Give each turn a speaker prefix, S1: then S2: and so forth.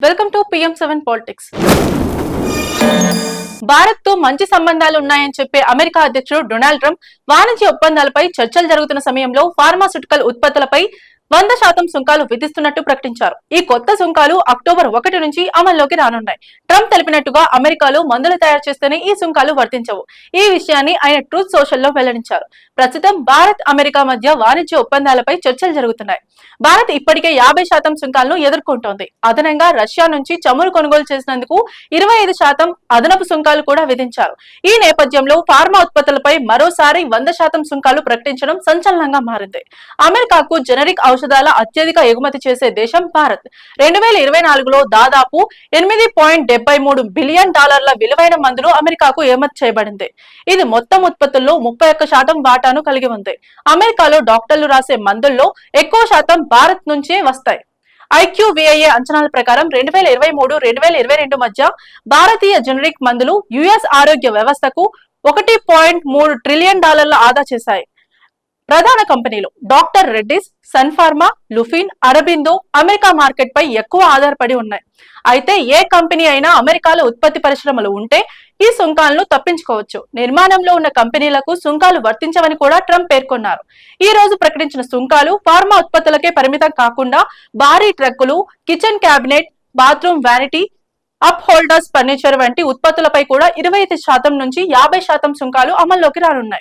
S1: Welcome to PM seven politics. భారత్తో మంచి సంబంధాలు ఉన్నాయని చెప్పే అమెరికా అధ్యక్షుడు డొనాల్డ్ ట్రంప్ వాణిజ్య ఒప్పందాలపై చర్చలు జరుగుతున్న సమయంలో ఫార్మాస్యూటికల్ ఉత్పత్తులపై వంద శాతం సుంకాలు విధిస్తున్నట్టు ప్రకటించారు. ఈ కొత్త సుంకాలు అక్టోబర్ ఒకటి నుంచి అమల్లోకి రానున్నాయి. ట్రంప్ తెలిపినట్టుగా అమెరికాలో మందులు తయారు చేస్తేనే ఈ సుంకాలు వర్తించవు. ఈ విషయాన్ని ఆయన ట్రూత్ సోషల్లో వెల్లడించారు. ప్రస్తుతం భారత్ అమెరికా మధ్య వాణిజ్య ఒప్పందాలపై చర్చలు జరుగుతున్నాయి. భారత్ ఇప్పటికే యాభై శాతం సుంకాలను ఎదుర్కొంటోంది. అదనంగా రష్యా నుంచి చమురు కొనుగోలు చేసినందుకు ఇరవై ఐదు శాతం అదనపు సుంకాలు కూడా విధించారు. ఈ నేపథ్యంలో ఫార్మా ఉత్పత్తులపై మరోసారి వంద శాతం సుంకాలు ప్రకటించడం సంచలనంగా మారింది. అమెరికాకు జనరిక్ ఔషధాల అత్యధిక ఎగుమతి చేసే దేశం భారత్. రెండు వేల ఇరవై నాలుగులో దాదాపు ఎనిమిది పాయింట్ డెబ్బై మూడు బిలియన్ డాలర్ల విలువైన మందులు అమెరికాకు ఎగుమతి చేయబడింది. ఇది మొత్తం ఉత్పత్తుల్లో ముప్పై ఒక్క శాతం వాటాను కలిగి ఉంది. అమెరికాలో డాక్టర్లు రాసే మందుల్లో ఎక్కువ శాతం భారత్ నుంచే వస్తాయి. ఐక్యూవిఐఏ అంచనాల ప్రకారం రెండు వేల ఇరవై మూడు రెండు వేల ఇరవై రెండు మధ్య భారతీయ జనరిక్ మందులు యుఎస్ ఆరోగ్య వ్యవస్థకు ఒకటి పాయింట్ మూడు ట్రిలియన్ డాలర్ల ఆదా చేశాయి. ప్రధాన కంపెనీలు doctor Reddy's sun pharma Lupin Aurobindo America market పై ఎక్కువ ఆధారపడి ఉన్నాయి. అయితే ఏ కంపెనీ అయినా అమెరికాలో ఉత్పత్తి పరిశ్రమలు ఉంటే ఈ సుంకాలను తప్పించుకోవచ్చు. నిర్మాణంలో ఉన్న కంపెనీలకు సుంకాలు వర్తించవని కూడా ట్రంప్ పేర్కొన్నారు. ఈ రోజు ప్రకటించిన సుంకాలు ఫార్మా ఉత్పత్తులకే పరిమితం కాకుండా భారీ ట్రక్కులు kitchen cabinet bathroom vanity up holders furniture వంటి ఉత్పత్తులపై కూడా ఇరవై శాతం నుంచి యాభై శాతం సుంకాలు అమల్లోకి రానున్నాయి.